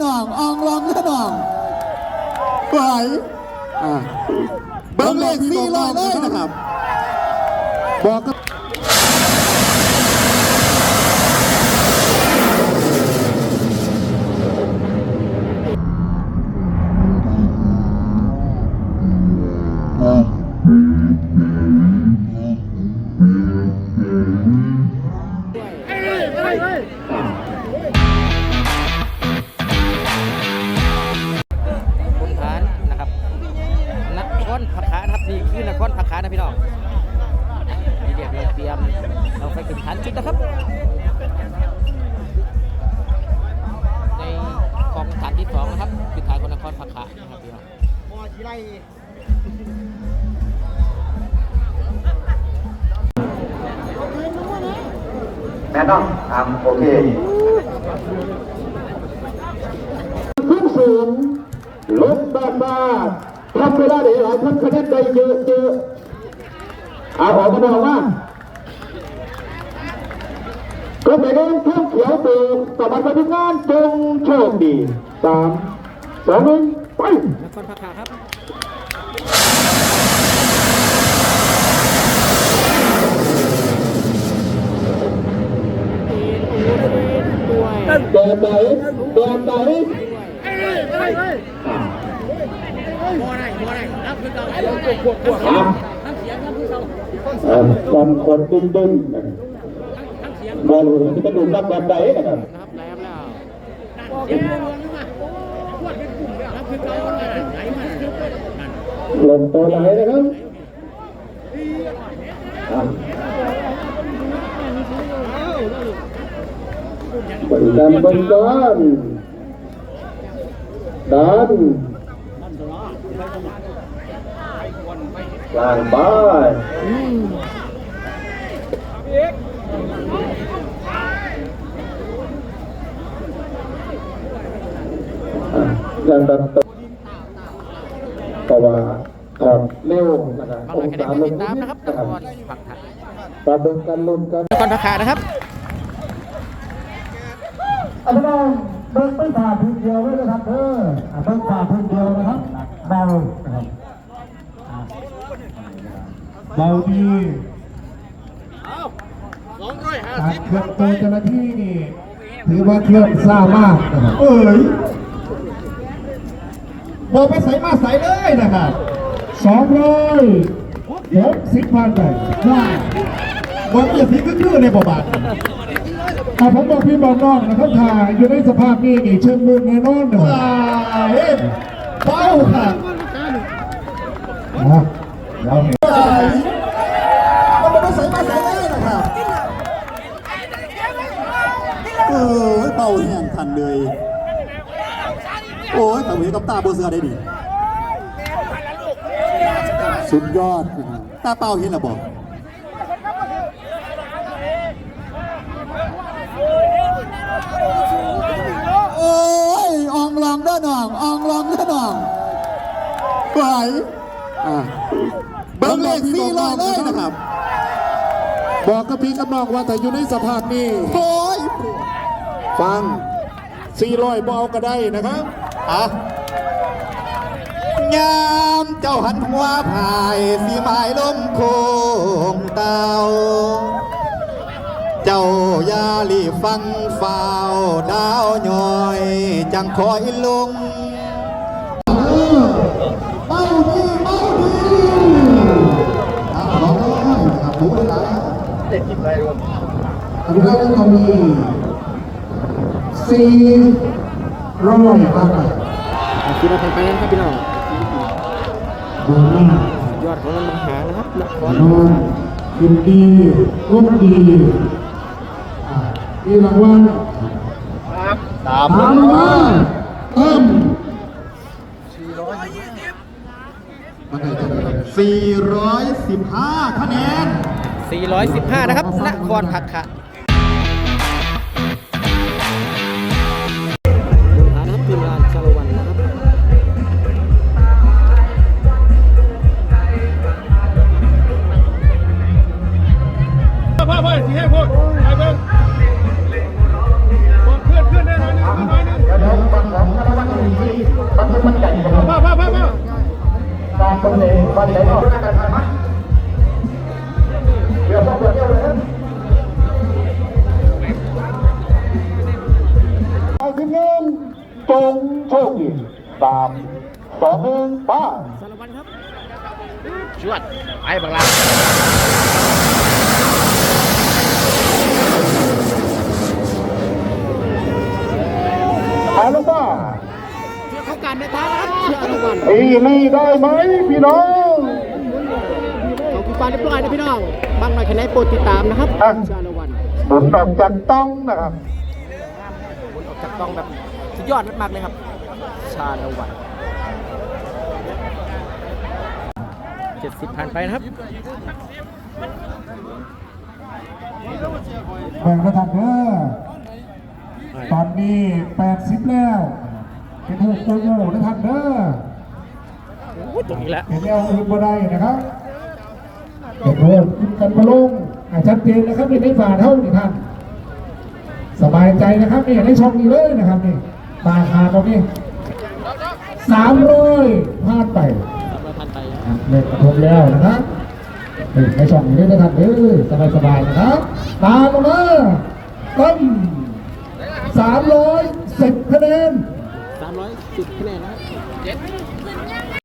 หน่องอองลองเด้อหน่องไหวอะเบิ้งเลขสี่ร้อยเลยนะครับ บอกกับ นครพักขานะครับนี่คือนครพักขานะพี่น้องมีเดียบเตรียมเราไปขึ้นฐานจุดนะครับในของฐานที่สองนะครับคือฐานคนนครพักขานะครับพี่น้องแม่ต้องทำโอเคขึ้นสูงลงบาบา ทำเวลาได้หลายทำคะแนนได้เยอะเยอะเอาออกมาบอกว่าก็ไปเล่นท่องเขียวเบิกสมัครพนักงานจงโชคดีสามสองหนึ่งไปนครพักขาครับแบบไหนแบบไห นอ่าคนคนดึงดึงบอลที่กระดูกนับแบบไหนนะครับนะครับแล้ลงเรื่องนี้มาขวดเป็นกลุ่มเนี่ยครับคือเขาไหลมาลงตัวไหนนะครับอะบริการบริการดัน ล่างบ้านยังดันตัวเพราะว่าออกเร็วนะครับองศาลงติดนะครับนครพักขาปรับนกันลุ้นกันนครพักขานะครับอันนี้เบิ้งไม่ผ่าพื้นเดียวเลยนะครับเออเบิ้งผ่าพื้นเดียวนะครับเบานะครับ เบาดีการเคลื่อนตัวเจ้าหน้าที่นี่ ถือว่าเคลื่อนซ่ามากนะครับเอ้ยบอกไปใส่มาใส่เลยนะครับสองร้อยหกสิบพันไปว้าวบอกอย่าทิ้งก็คือในบ่บาทถ้าผมบอกพี่บอกน้องนะครับถ่ายอยู่ในสภาพนี้นี่เชิงมือแน่นอนนะว้าวเฮ้ยเป้าค่ะนะเราเห็นไม่ใส่มาใส่เลยนะครับเออเป่าแห่งทันเลย โอ้ยแต่เห็นกับตาโบเสือได้ดีสุดยอดนะครับตาเป่าเห็นหรือบอกโอ้ยอองลองเด้อหน่องอองลองเด้อหน่องไหวอะเบิ้งเลขสี่ร้อยเลยนะครับ บอกกับพี่กับน้องว่าถ้าอยู่ในสภาพนี้โอ้ยฟัง400บเอาก็ได้นะครับ อะยามเจ้าหันหัวพายสีไม้ล้มโคงเตาเจ้ายาลีฟังฝ้าวดาวย้อย จังคอยลงเบ้าดีเบ้าดีครับขอบคุณครับผมเป็นไรเด็กกินไรรวมอันนี้ก็มีสี่ ร้อยบาทคือเราไปนั้นครับพี่น้องดูหน้ายอดของมันมหานะครับนครนอนกินดีร่มดีอ่ามีรางวัลสามถามว่าเอิ่ม415คะแนน415นะครับนครพักขา สีแห้งคตไปเบิ้บอกเพื่อนเพื่อนแน่นอนนึงเพื่อนน้อยนึงกรดองวัฒน์มีที่มันเป็นมันใหญ่กว่าผามามามาการน่งบ้าไหนออกกันไหมเดียวต้องเดียวเลยนะเอาทีมงานงโชคสามสองหนึ่งป้าสารวัตรครับชวดไปบังลา หายลงมาเชื่อเขาการในทางนะครับเชื่อทุกวันตีนี่ได้ไหมพี่น้องของพี่ปานเรียบร้อยนะพี่น้องบางหน่อยแค่ไหนโปรดติดตามนะครับชาละวันหมุนออกจากต้องนะครับออกจากกล้องแบบสุดยอดมากๆเลยครับ ชาละวันเจ็ดสิบผ่านไปนะครับแบ่งระดับเด้อ ตอนนี้80แล้วเป็นหกโกโย่นะครับเด้อโอ้ยตรงนี้แหละเห็นแล้วอื่นบ่ได้นะครับเห็นโทษคุณกันมาลงอะชัดเจนนะครับนี่ไม่ฝ่าเท่านี่ท่าน สบายใจนะครับนี่ในช่องนี้เลยนะครับนี่ตาขาดตรงนี้สามร้อยพลาดไปเราผ่านไปอะเล็กกระทบแล้วนะครับนี่ในช่องนี้เลยนะครับเออสบายสบายๆนะครับ ตามลงมาตั้ม สามร้อยสิบคะแนนสามร้อยสิบคะแนนนะครับ